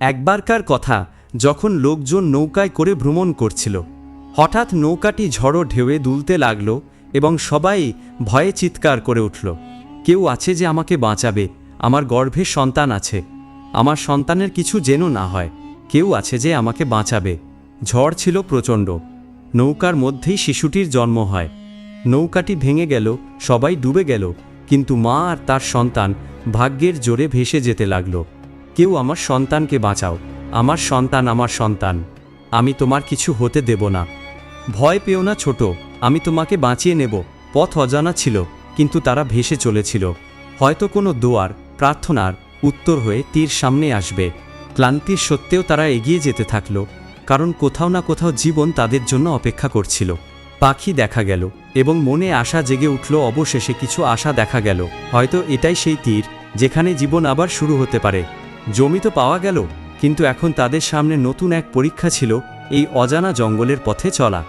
একবারকার কথা, যখন লোকজন নৌকায় করে ভ্রমণ করছিল। হঠাৎ নৌকাটি ঝড়ো ঢেউয়ে দুলতে লাগল এবং সবাই ভয়ে চিৎকার করে উঠল, কেউ আছে যে আমাকে বাঁচাবে? আমার গর্ভে সন্তান আছে। আমার সন্তানের কিছু যেন না হয়। কেউ আছে যে আমাকে বাঁচাবে? ঝড় ছিল প্রচণ্ড। নৌকার মধ্যেই শিশুটির জন্ম হয়। নৌকাটি ভেঙে গেল, সবাই ডুবে গেল, কিন্তু মা আর তার সন্তান ভাগ্যের জোরে ভেসে যেতে লাগল। কেউ আমার সন্তানকে বাঁচাও। আমার সন্তান আমার সন্তান। আমি তোমার কিছু হতে দেব না। ভয় পেও না ছোট, আমি তোমাকে বাঁচিয়ে নেব। পথ অজানা ছিল, কিন্তু তারা ভেসে চলেছিল। হয়তো কোনো দোয়ার, প্রার্থনার উত্তর হয়ে তীর সামনে আসবে। ক্লান্তির সত্ত্বেও তারা এগিয়ে যেতে থাকল, কারণ কোথাও না কোথাও জীবন তাদের জন্য অপেক্ষা করছিল। পাখি দেখা গেল, এবং মনে আশা জেগে উঠল, অবশেষে কিছু আশা দেখা গেল। হয়তো এটাই সেই তীর, যেখানে জীবন আবার শুরু হতে পারে। জমি তো পাওয়া গেল, কিন্তু এখন তাদের সামনে নতুন এক পরীক্ষা ছিল এই অজানা জঙ্গলের পথে চলা।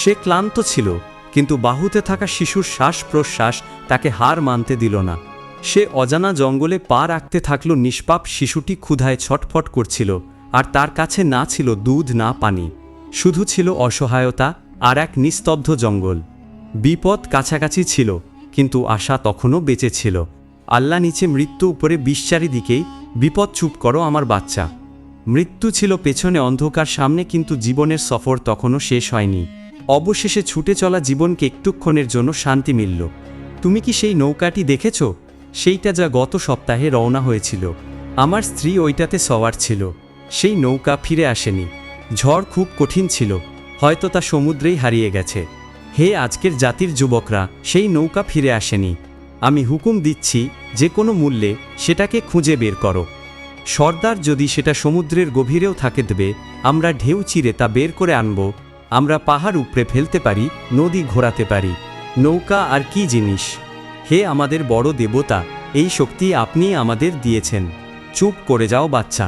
সে ক্লান্ত ছিল, কিন্তু বাহুতে থাকা শিশুর শ্বাস প্রশ্বাস তাকে হার মানতে দিল না। সে অজানা জঙ্গলে পা রাখতে থাকল নিষ্পাপ শিশুটি ক্ষুধায় ছটফট করছিল, আর তার কাছে না ছিল দুধ, না পানি। শুধু ছিল অসহায়তা আর এক নিস্তব্ধ জঙ্গল। বিপদ কাছাকাছি ছিল, কিন্তু আশা তখনও বেঁচে ছিল। আল্লাহ নিচে মৃত্যু উপরে বিশ্বারি দিকেই বিপদ চুপ করো আমার বাচ্চা। মৃত্যু ছিল পেছনে অন্ধকার সামনে কিন্তু জীবনের সফর তখনও শেষ হয়নি। অবশেষে ছুটে চলা জীবনকে একটুক্ষণের জন্য শান্তি মিলল। তুমি কি সেই নৌকাটি দেখেছ? সেইটা যা গত সপ্তাহে রওনা হয়েছিল। আমার স্ত্রী ওইটাতে সওয়ার ছিল। সেই নৌকা ফিরে আসেনি। ঝড় খুব কঠিন ছিল। হয়তো তা সমুদ্রেই হারিয়ে গেছে। হে আজকের জাতির যুবকরা, সেই নৌকা ফিরে আসেনি। আমি হুকুম দিচ্ছি, যে কোনো মূল্যে সেটাকে খুঁজে বের করো। সর্দার যদি সেটা সমুদ্রের গভীরেও থাকে দেবে আমরা ঢেউ চিরে তা বের করে আনব। আমরা পাহাড় উপরে ফেলতে পারি, নদী ঘোরাতে পারি। নৌকা আর কি জিনিস? হে আমাদের বড় দেবতা, এই শক্তি আপনি আমাদের দিয়েছেন। চুপ করে যাও বাচ্চা।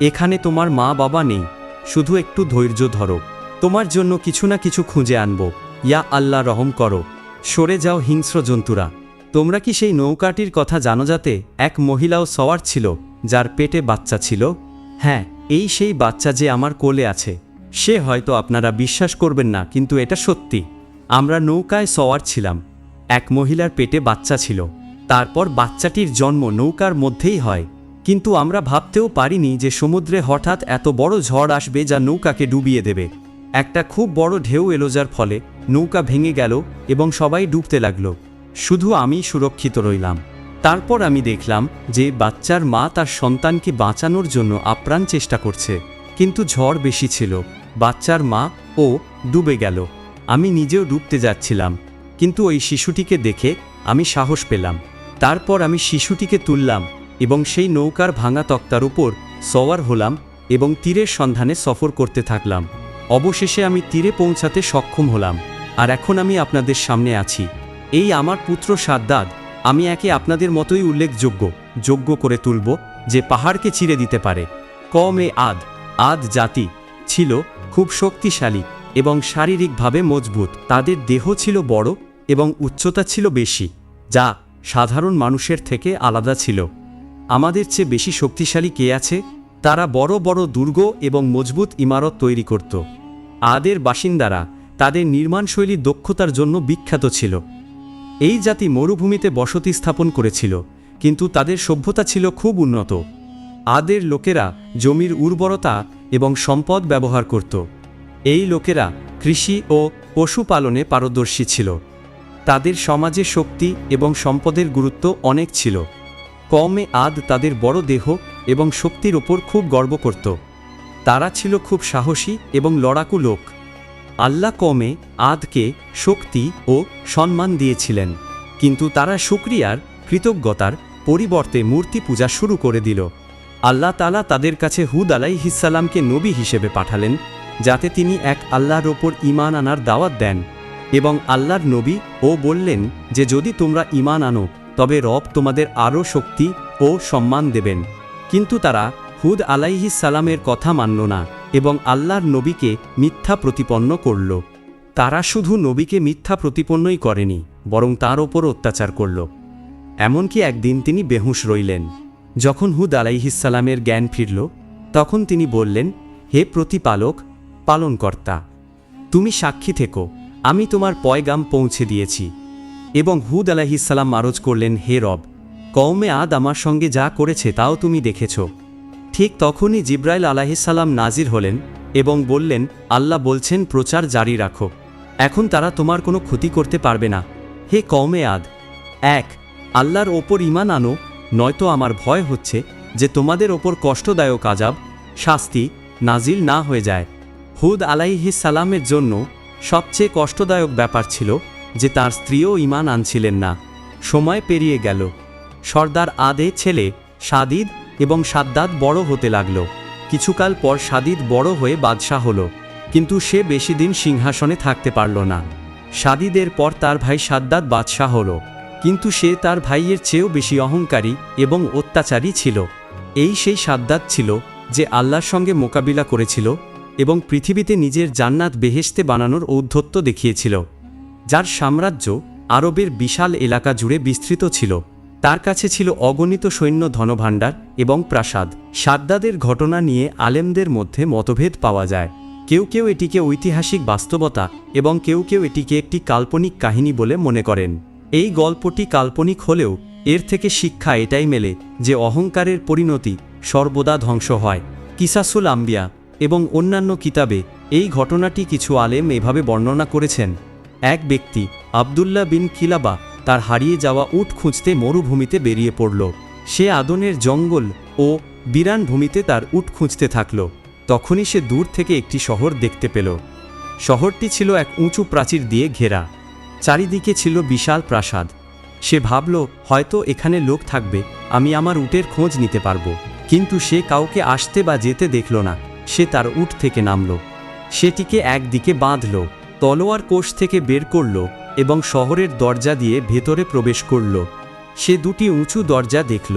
এখানে তোমার মা বাবা নেই। শুধু একটু ধৈর্য ধরো। তোমার জন্য কিছু না কিছু খুঁজে আনব। ইয়া আল্লাহ রহম করো। সরে যাও হিংস্র জন্তুরা। তোমরা কি সেই নৌকাটির কথা জানো যাতে এক মহিলাও সওয়ার ছিল, যার পেটে বাচ্চা ছিল? হ্যাঁ এই সেই বাচ্চা যে আমার কোলে আছে। সে হয়তো আপনারা বিশ্বাস করবেন না, কিন্তু এটা সত্যি। আমরা নৌকায় সওয়ার ছিলাম। এক মহিলার পেটে বাচ্চা ছিল। তারপর বাচ্চাটির জন্ম নৌকার মধ্যেই হয়। কিন্তু আমরা ভাবতেও পারিনি যে সমুদ্রে হঠাৎ এত বড় ঝড় আসবে যা নৌকাকে ডুবিয়ে দেবে। একটা খুব বড় ঢেউ এলো যার ফলে নৌকা ভেঙে গেল এবং সবাই ডুবতে লাগল। শুধু আমি সুরক্ষিত রইলাম। তারপর আমি দেখলাম যে বাচ্চার মা তার সন্তানকে বাঁচানোর জন্য আপ্রাণ চেষ্টা করছে। কিন্তু ঝড় বেশি ছিল। বাচ্চার মা, ও, ডুবে গেল। আমি নিজেও ডুবতে যাচ্ছিলাম। কিন্তু ওই শিশুটিকে দেখে আমি সাহস পেলাম। তারপর আমি শিশুটিকে তুললাম এবং সেই নৌকার ভাঙা তক্তার উপর সওয়ার হলাম এবং তীরের সন্ধানে সফর করতে থাকলাম। অবশেষে আমি তীরে পৌঁছাতে সক্ষম হলাম। আর এখন আমি আপনাদের সামনে আছি। এই আমার পুত্র সাদ্দাদ, আমি একে আপনাদের মতোই উল্লেখযোগ্য, যোগ্য করে তুলব, যে পাহাড়কে চিরে দিতে পারে। কম এ আদ আদ জাতি ছিল খুব শক্তিশালী এবং শারীরিকভাবে মজবুত। তাদের দেহ ছিল বড় এবং উচ্চতা ছিল বেশি, যা সাধারণ মানুষের থেকে আলাদা ছিল। আমাদের চেয়ে বেশি শক্তিশালী কে আছে? তারা বড় বড় দুর্গ এবং মজবুত ইমারত তৈরি করত। আদের বাসিন্দারা তাদের নির্মাণশৈলীর দক্ষতার জন্য বিখ্যাত ছিল। এই জাতি মরুভূমিতে বসতি স্থাপন করেছিল, কিন্তু তাদের সভ্যতা ছিল খুব উন্নত। আদের লোকেরা জমির উর্বরতা এবং সম্পদ ব্যবহার করত। এই লোকেরা কৃষি ও পশুপালনে পারদর্শী ছিল। তাদের সমাজে শক্তি এবং সম্পদের গুরুত্ব অনেক ছিল। কমে আদ তাদের বড় দেহ এবং শক্তির ওপর খুব গর্ব করত। তারা ছিল খুব সাহসী এবং লড়াকু লোক। আল্লাহ কমে আদকে শক্তি ও সম্মান দিয়েছিলেন। কিন্তু তারা শুক্রিয়ার কৃতজ্ঞতার পরিবর্তে মূর্তি পূজা শুরু করে দিল। আল্লাহ তালা তাদের কাছে হুদ আলাইহিসাল্লামকে নবী হিসেবে পাঠালেন, যাতে তিনি এক আল্লাহর ওপর ইমান আনার দাওয়াত দেন এবং আল্লাহর নবী ও বললেন যে, যদি তোমরা ইমান আনো, তবে রব তোমাদের আরও শক্তি ও সম্মান দেবেন। কিন্তু তারা হুদ আলাইহিস সালামের কথা মানল না এবং আল্লাহর নবীকে মিথ্যা প্রতিপন্ন করল। তারা শুধু নবীকে মিথ্যা প্রতিপন্নই করেনি, বরং তার ওপর অত্যাচার করল। এমনকি একদিন তিনি বেহুশ রইলেন। যখন হুদ আলাইহিসালামের জ্ঞান ফিরল, তখন তিনি বললেন, হে প্রতিপালক, পালনকর্তা, তুমি সাক্ষী থেকো, আমি তোমার পয়গাম পৌঁছে দিয়েছি। এবং হুদ আলাহিসাল্লাম আরজ করলেন, হে রব, কওমে আদ আমার সঙ্গে যা করেছে তাও তুমি দেখেছ। ঠিক তখনই জিব্রাইল আলাহিসাল্লাম নাজির হলেন এবং বললেন, আল্লাহ বলছেন, প্রচার জারি রাখো। এখন তারা তোমার কোনো ক্ষতি করতে পারবে না। হে কওমে আদ, এক, আল্লাহর ওপর ইমান আনো, নয়তো আমার ভয় হচ্ছে যে তোমাদের ওপর কষ্টদায়ক আজাব শাস্তি নাজিল না হয়ে যায়। হুদ সালামের জন্য সবচেয়ে কষ্টদায়ক ব্যাপার ছিল যে তার স্ত্রীও ইমান আনছিলেন না। সময় পেরিয়ে গেল। সর্দার আদে ছেলে সাদিদ এবং সাদ্দাদ বড় হতে লাগল। কিছুকাল পর সাদিদ বড় হয়ে বাদশাহ হল, কিন্তু সে বেশি দিন সিংহাসনে থাকতে পারল না। সাদিদের পর তার ভাই সাদ্দাদ বাদশাহ হল, কিন্তু সে তার ভাইয়ের চেয়েও বেশি অহংকারী এবং অত্যাচারী ছিল। এই সেই সাদ্দাত ছিল যে আল্লাহর সঙ্গে মোকাবিলা করেছিল এবং পৃথিবীতে নিজের জান্নাত বেহেশতে বানানোর ঔদ্ধত্য দেখিয়েছিল, যার সাম্রাজ্য আরবের বিশাল এলাকা জুড়ে বিস্তৃত ছিল। তার কাছে ছিল অগণিত সৈন্য ধনভাণ্ডার এবং প্রাসাদ। সাদ্দাদের ঘটনা নিয়ে আলেমদের মধ্যে মতভেদ পাওয়া যায়। কেউ কেউ এটিকে ঐতিহাসিক বাস্তবতা এবং কেউ কেউ এটিকে একটি কাল্পনিক কাহিনী বলে মনে করেন। এই গল্পটি কাল্পনিক হলেও এর থেকে শিক্ষা এটাই মেলে যে অহংকারের পরিণতি সর্বদা ধ্বংস হয়। কিসাসুল আম্বিয়া এবং অন্যান্য কিতাবে এই ঘটনাটি কিছু আলেম এভাবে বর্ণনা করেছেন। এক ব্যক্তি, আবদুল্লাহ বিন কিলাবা তার হারিয়ে যাওয়া উট খুঁজতে মরুভূমিতে বেরিয়ে পড়ল। সে আদনের জঙ্গল ও বিরান ভূমিতে তার উট খুঁজতে থাকল। তখনই সে দূর থেকে একটি শহর দেখতে পেল। শহরটি ছিল এক উঁচু প্রাচীর দিয়ে ঘেরা। চারিদিকে ছিল বিশাল প্রাসাদ। সে ভাবল, হয়তো এখানে লোক থাকবে, আমি আমার উটের খোঁজ নিতে পারব। কিন্তু সে কাউকে আসতে বা যেতে দেখল না। সে তার উট থেকে নামল। সেটিকে একদিকে বাঁধল, তলোয়ার কোষ থেকে বের করল এবং শহরের দরজা দিয়ে ভেতরে প্রবেশ করল। সে দুটি উঁচু দরজা দেখল।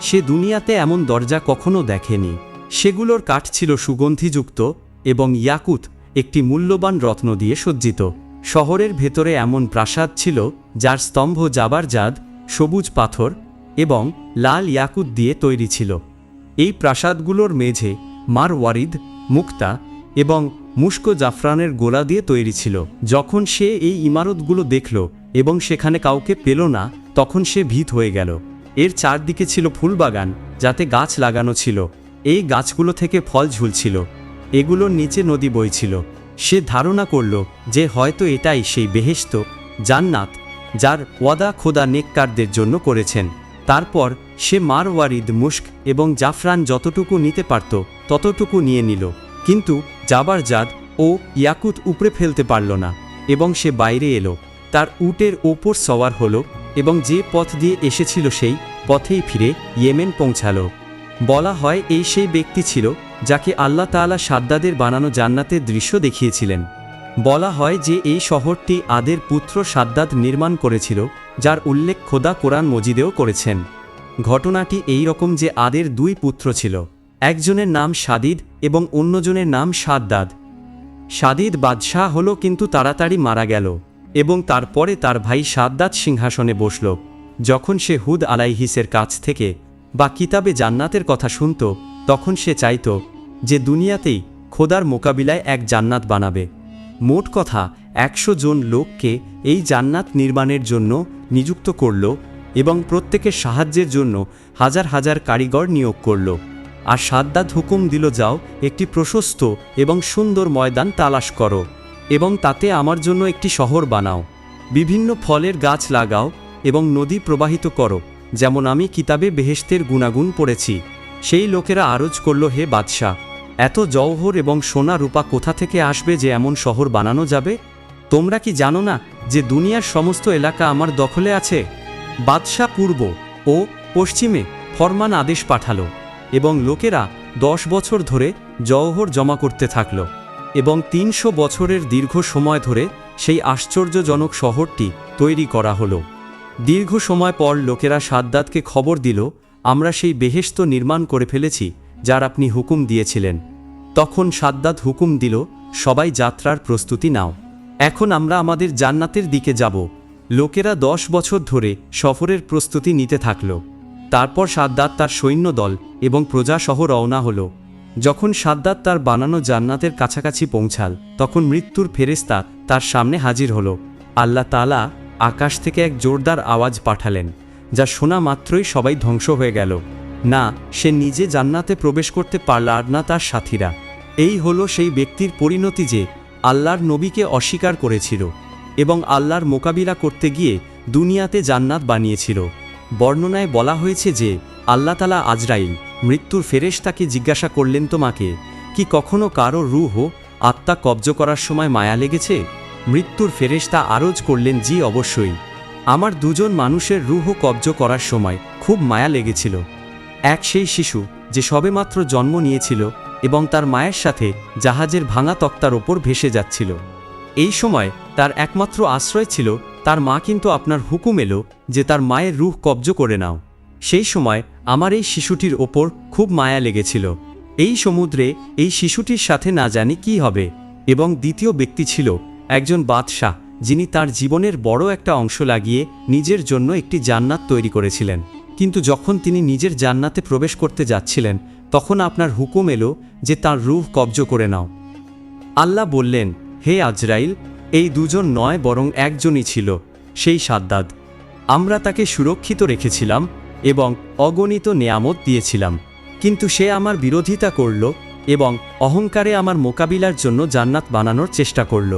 সে দুনিয়াতে এমন দরজা কখনো দেখেনি। সেগুলোর কাঠ ছিল সুগন্ধিযুক্ত এবং ইয়াকুত একটি মূল্যবান রত্ন দিয়ে সজ্জিত। শহরের ভেতরে এমন প্রাসাদ ছিল যার স্তম্ভ জাবারজাদ সবুজ পাথর এবং লাল ইয়াকুত দিয়ে তৈরি ছিল। এই প্রাসাদগুলোর মেঝে মার ওয়ারিদ মুক্তা এবং মুস্ক জাফরানের গোলা দিয়ে তৈরি ছিল। যখন সে এই ইমারতগুলো দেখল এবং সেখানে কাউকে পেল না, তখন সে ভীত হয়ে গেল। এর চারদিকে ছিল ফুলবাগান, যাতে গাছ লাগানো ছিল। এই গাছগুলো থেকে ফল ঝুলছিল। এগুলোর নিচে নদী বইছিল। সে ধারণা করল যে হয়তো এটাই সেই বেহেশত, জান্নাত, যার ওয়াদা খোদা নেককারদের জন্য করেছেন। তারপর সে মারওয়ারিদ মুস্ক এবং জাফরান যতটুকু নিতে পারত, ততটুকু নিয়ে নিল। কিন্তু জাবারজাদ ও ইয়াকুত উপড়ে ফেলতে পারল না, এবং সে বাইরে এলো। তার উটের ওপর সওয়ার হলো, এবং যে পথ দিয়ে এসেছিল সেই পথেই ফিরে ইয়েমেন পৌঁছালো। বলা হয় এই সেই ব্যক্তি ছিল যাকে আল্লাহ তাআলা সাদ্দাদের বানানো জান্নাতের দৃশ্য দেখিয়েছিলেন। বলা হয় যে এই শহরটি আদের পুত্র সাদ্দাদ নির্মাণ করেছিল, যার উল্লেখ খোদা কোরআন মজিদেও করেছেন। ঘটনাটি এই রকম যে আদের দুই পুত্র ছিল। একজনের নাম সাদিদ এবং অন্যজনের নাম সাদ্দাদ। সাদিদ বাদশাহ হল কিন্তু তাড়াতাড়ি মারা গেল এবং তারপরে তার ভাই সাদ্দাত সিংহাসনে বসল। যখন সে হুদ আলাইহিসের কাছ থেকে বা কিতাবে জান্নাতের কথা শুনত, তখন সে চাইত যে দুনিয়াতেই খোদার মোকাবিলায় এক জান্নাত বানাবে। মোট কথা, একশো জন লোককে এই জান্নাত নির্মাণের জন্য নিযুক্ত করল এবং প্রত্যেকের সাহায্যের জন্য হাজার হাজার কারিগর নিয়োগ করল। আর সাদ্দাত হুকুম দিল, যাও, একটি প্রশস্ত এবং সুন্দর ময়দান তালাশ করো এবং তাতে আমার জন্য একটি শহর বানাও। বিভিন্ন ফলের গাছ লাগাও এবং নদী প্রবাহিত করো, যেমন আমি কিতাবে বেহেস্তের গুণাগুণ পড়েছি। সেই লোকেরা আরজ করল, হে বাদশাহ, এত জওহর এবং সোনা রূপা কোথা থেকে আসবে যে এমন শহর বানানো যাবে? তোমরা কি জানো না যে দুনিয়ার সমস্ত এলাকা আমার দখলে আছে? বাদশাহ পূর্ব ও পশ্চিমে ফরমান আদেশ পাঠালো। এবং লোকেরা দশ বছর ধরে জওহর জমা করতে থাকল এবং তিনশো বছরের দীর্ঘ সময় ধরে সেই আশ্চর্যজনক শহরটি তৈরি করা হলো। দীর্ঘ সময় পর লোকেরা সাদ্দাতকে খবর দিল, আমরা সেই বেহেশত নির্মাণ করে ফেলেছি, যার আপনি হুকুম দিয়েছিলেন। তখন সাদ্দাত হুকুম দিল, সবাই যাত্রার প্রস্তুতি নাও। এখন আমরা আমাদের জান্নাতের দিকে যাব। লোকেরা দশ বছর ধরে সফরের প্রস্তুতি নিতে থাকল। তারপর সাদ্দাত তার সৈন্যদল এবং প্রজাসহ রওনা হল। যখন সাদ্দাত তার বানানো জান্নাতের কাছাকাছি পৌঁছাল, তখন মৃত্যুর ফেরেস্তা তার সামনে হাজির হল। আল্লাহ তালা আকাশ থেকে এক জোরদার আওয়াজ পাঠালেন, যা শোনা মাত্রই সবাই ধ্বংস হয়ে গেল। না, সে নিজে জান্নাতে প্রবেশ করতে পারল আর না তার সাথীরা। এই হলো সেই ব্যক্তির পরিণতি যে আল্লাহর নবীকে অস্বীকার করেছিল এবং আল্লাহর মোকাবিলা করতে গিয়ে দুনিয়াতে জান্নাত বানিয়েছিল। বর্ণনায় বলা হয়েছে যে, আল্লাহ তালা আজরাইল মৃত্যুর ফেরেশতাকে জিজ্ঞাসা করলেন, তোমাকে কি কখনো কারও রুহ আত্মা কব্জ করার সময় মায়া লেগেছে? মৃত্যুর ফেরেশতা আরজ করলেন, জি, অবশ্যই। আমার দুজন মানুষের রুহ কব্জ করার সময় খুব মায়া লেগেছিল। এক সেই শিশু যে সবেমাত্র জন্ম নিয়েছিল এবং তার মায়ের সাথে জাহাজের ভাঙা তক্তার ওপর ভেসে যাচ্ছিল। এই সময় তার একমাত্র আশ্রয় ছিল তার মা কিন্তু আপনার হুকুম এলো যে তার মায়ের রুহ কব্জ করে নাও। সেই সময় আমার এই শিশুটির ওপর খুব মায়া লেগেছিল। এই সমুদ্রে এই শিশুটির সাথে না জানি কি হবে এবং দ্বিতীয় ব্যক্তি ছিল একজন বাদশাহ যিনি তার জীবনের বড় একটা অংশ লাগিয়ে নিজের জন্য একটি জান্নাত তৈরি করেছিলেন। কিন্তু যখন তিনি নিজের জান্নাতে প্রবেশ করতে যাচ্ছিলেন, তখন আপনার হুকুম এলো যে তার রুহ কব্জ করে নাও। আল্লাহ বললেন, হে আজরাইল এই দুজন নয় বরং একজনই ছিল, সেই সাদ্দাদ আমরা তাকে সুরক্ষিত রেখেছিলাম এবং অগণিত নেয়ামত দিয়েছিলাম, কিন্তু সে আমার বিরোধিতা করল এবং অহংকারে আমার মোকাবিলার জন্য জান্নাত বানানোর চেষ্টা করল।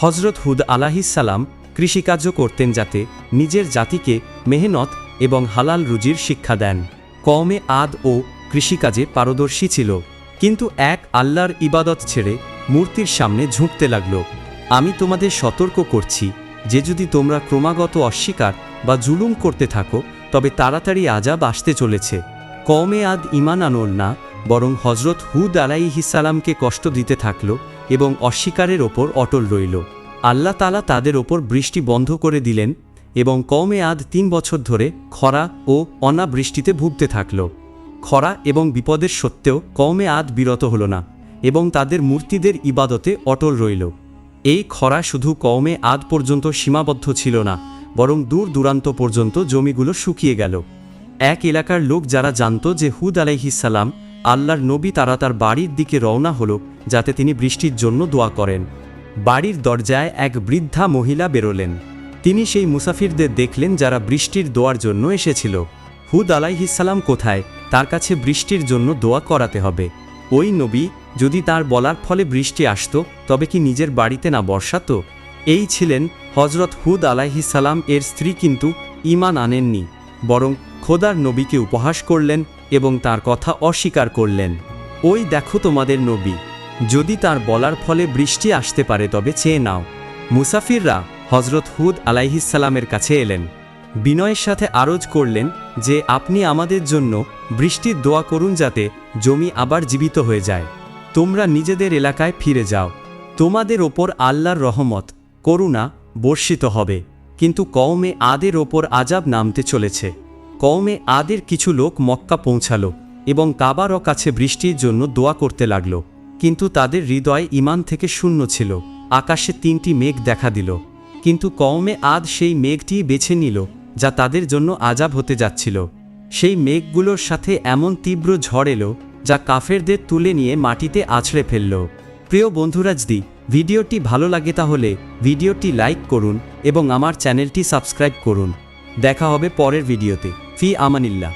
হজরত হুদ আলাহিসাল্লাম কৃষিকার্য করতেন যাতে নিজের জাতিকে মেহনত এবং হালাল রুজির শিক্ষা দেন। কমে আদ ও কৃষিকাজে পারদর্শী ছিল, কিন্তু এক আল্লাহর ইবাদত ছেড়ে মূর্তির সামনে ঝুঁকতে লাগল। আমি তোমাদের সতর্ক করছি, যে যদি তোমরা ক্রমাগত অস্বীকার বা জুলুম করতে থাকো, তবে তাড়াতাড়ি আজাব আসতে চলেছে। কমে আদ ইমান আনল না, বরং হজরত হুদ আলাইহিসালামকে কষ্ট দিতে থাকল এবং অস্বীকারের ওপর অটল রইল। আল্লাহ তালা তাদের ওপর বৃষ্টি বন্ধ করে দিলেন এবং কমে আদ তিন বছর ধরে খরা ও অনাবৃষ্টিতে ভুগতে থাকল। খরা এবং বিপদের সত্ত্বেও কমে আদ বিরত হল না এবং তাদের মূর্তিদের ইবাদতে অটল রইল। এই খরা শুধু কওমে আদ পর্যন্ত সীমাবদ্ধ ছিল না, বরং দূর দূরান্ত পর্যন্ত জমিগুলো শুকিয়ে গেল। এক এলাকার লোক যারা জানত যে হুদ আলাইহিসাল্লাম আল্লাহর নবী তারা তার বাড়ির দিকে রওনা হল, যাতে তিনি বৃষ্টির জন্য দোয়া করেন। বাড়ির দরজায় এক বৃদ্ধা মহিলা বেরোলেন। তিনি সেই মুসাফিরদের দেখলেন যারা বৃষ্টির দোয়ার জন্য এসেছিল। হুদ আলাইহিসাল্লাম কোথায়? তার কাছে বৃষ্টির জন্য দোয়া করাতে হবে। ওই নবী যদি তার বলার ফলে বৃষ্টি আসত, তবে কি নিজের বাড়িতে না বর্ষাত? এই ছিলেন হজরত হুদ আলাইহিসাল্লাম এর স্ত্রী কিন্তু ইমান আনেননি, বরং খোদার নবীকে উপহাস করলেন এবং তার কথা অস্বীকার করলেন। ওই দেখো তোমাদের নবী, যদি তার বলার ফলে বৃষ্টি আসতে পারে তবে চেয়ে নাও। মুসাফিররা হজরত হুদ আলাইহিসাল্লামের কাছে এলেন, বিনয়ের সাথে আরজ করলেন যে আপনি আমাদের জন্য বৃষ্টির দোয়া করুন যাতে জমি আবার জীবিত হয়ে যায়। তোমরা নিজেদের এলাকায় ফিরে যাও। তোমাদের ওপর আল্লাহর রহমত, করুণা বর্ষিত হবে। কিন্তু কওমে আদের ওপর আজাব নামতে চলেছে। কওমে আদের কিছু লোক মক্কা পৌঁছালো এবং কাবারও কাছে বৃষ্টির জন্য দোয়া করতে লাগল। কিন্তু তাদের হৃদয় ইমান থেকে শূন্য ছিল। আকাশে তিনটি মেঘ দেখা দিল। কিন্তু কওমে আদ সেই মেঘটি বেছে নিল যা তাদের জন্য আজাব হতে যাচ্ছিল। সেই মেঘগুলোর সাথে এমন তীব্র ঝড় এলো যা কাফেরদের তুলে নিয়ে মাটিতে আছড়ে ফেলল। প্রিয় বন্ধুরাজদি ভিডিওটি ভালো লাগে, তাহলে ভিডিওটি লাইক করুন এবং আমার চ্যানেলটি সাবস্ক্রাইব করুন। দেখা হবে পরের ভিডিওতে। ফি আমানিল্লা